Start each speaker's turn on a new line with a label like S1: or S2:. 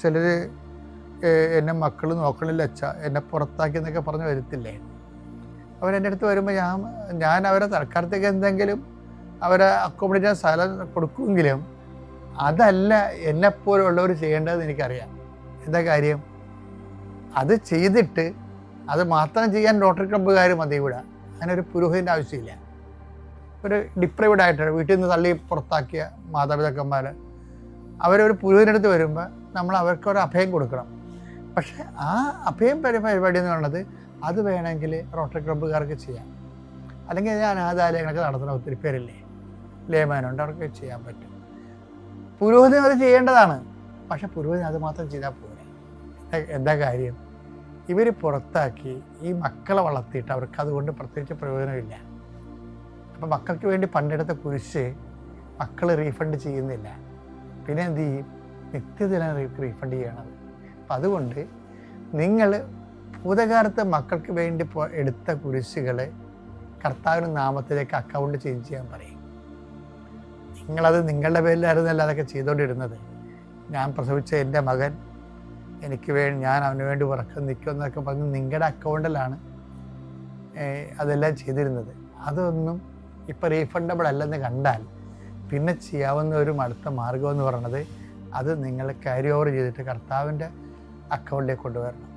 S1: ചിലർ എന്നെ മക്കൾ നോക്കണില്ല അച്ഛ എന്നെ പുറത്താക്കി എന്നൊക്കെ പറഞ്ഞ് വരത്തില്ലേ? അവരെന്റെ അടുത്ത് വരുമ്പോൾ ഞാൻ ഞാൻ അവരെ തൽക്കാലത്തേക്ക് എന്തെങ്കിലും അവരെ അക്കോമഡേറ്റ് ചെയ്യാൻ സ്ഥലം കൊടുക്കുമെങ്കിലും അതല്ല എന്നെപ്പോലുള്ളവർ ചെയ്യേണ്ടതെന്ന് എനിക്കറിയാം. എന്താ കാര്യം? അത് ചെയ്തിട്ട് അത് മാത്രം ചെയ്യാൻ റോട്ടറി ക്ലബ്ബുകാർ മതി ഇവിടെ. അങ്ങനെ ഒരു പുരോഹിതന്റെ ആവശ്യമില്ല. ഒരു ഡിപ്രൈവഡ് ആയിട്ട് വീട്ടിൽ നിന്ന് തള്ളി പുറത്താക്കിയ മാതാപിതാക്കന്മാർ അവരൊരു പുരോഹിതനടുത്ത് വരുമ്പോൾ നമ്മൾ അവർക്ക് ഒരു അഭയം കൊടുക്കണം. പക്ഷേ ആ അഭയം പരി പരിപാടി എന്ന് പറയുന്നത് അത് വേണമെങ്കിൽ റോട്ടറി ക്ലബ്ബുകാർക്ക് ചെയ്യാം. അല്ലെങ്കിൽ ഞാൻ അനാഥാലയങ്ങളൊക്കെ നടത്തുന്ന ഒത്തിരി പേരില്ലേ? ലേമാനുണ്ട് അവർക്ക് ചെയ്യാൻ പറ്റും. പുരോഹിതൻ അത് ചെയ്യേണ്ടതാണ്. പക്ഷെ പുരോഹിതൻ അത് മാത്രം ചെയ്താൽ പോരെ. എന്താ കാര്യം? ഇവർ പുറത്താക്കി ഈ മക്കളെ വളർത്തിയിട്ട് അവർക്ക് അതുകൊണ്ട് പ്രത്യേകിച്ച് പ്രയോജനമില്ല. അപ്പം മക്കൾക്ക് വേണ്ടി പണ്ടെടുത്ത കുരിശ് മക്കൾ റീഫണ്ട് ചെയ്യുന്നില്ല. പിന്നെ എന്ത് ചെയ്യും? നിത്യത്തിലാണ് റീഫണ്ട് ചെയ്യണം അപ്പം അതുകൊണ്ട് നിങ്ങൾ ഭൂതകാലത്ത് മക്കൾക്ക് വേണ്ടി എടുത്ത കുരിശുകൾ കർത്താവിന്റെ നാമത്തിലേക്ക് അക്കൗണ്ട് ചേഞ്ച് ചെയ്യാൻ പറയും. നിങ്ങളത് നിങ്ങളുടെ പേരിലായിരുന്നല്ല അതൊക്കെ ചെയ്തുകൊണ്ടിരുന്നത്. ഞാൻ പ്രസവിച്ച എന്റെ മകൻ എനിക്ക് വേണ്ടി ഞാൻ അവന് വേണ്ടി ഉറക്കം നിൽക്കുമെന്നൊക്കെ പറഞ്ഞ് നിങ്ങളുടെ അക്കൗണ്ടിലാണ് അതെല്ലാം ചെയ്തിരുന്നത്. അതൊന്നും ഇപ്പം റീഫണ്ടബിൾ അല്ലെന്ന് കണ്ടാൽ പിന്നെ ചെയ്യാവുന്ന ഒരു അടുത്ത മാർഗം എന്ന് പറയുന്നത് അത് നിങ്ങൾ ക്യാരി ഓവർ ചെയ്തിട്ട് കർത്താവിന്റെ അക്കൗണ്ടിലേക്ക് കൊണ്ടുവരണം.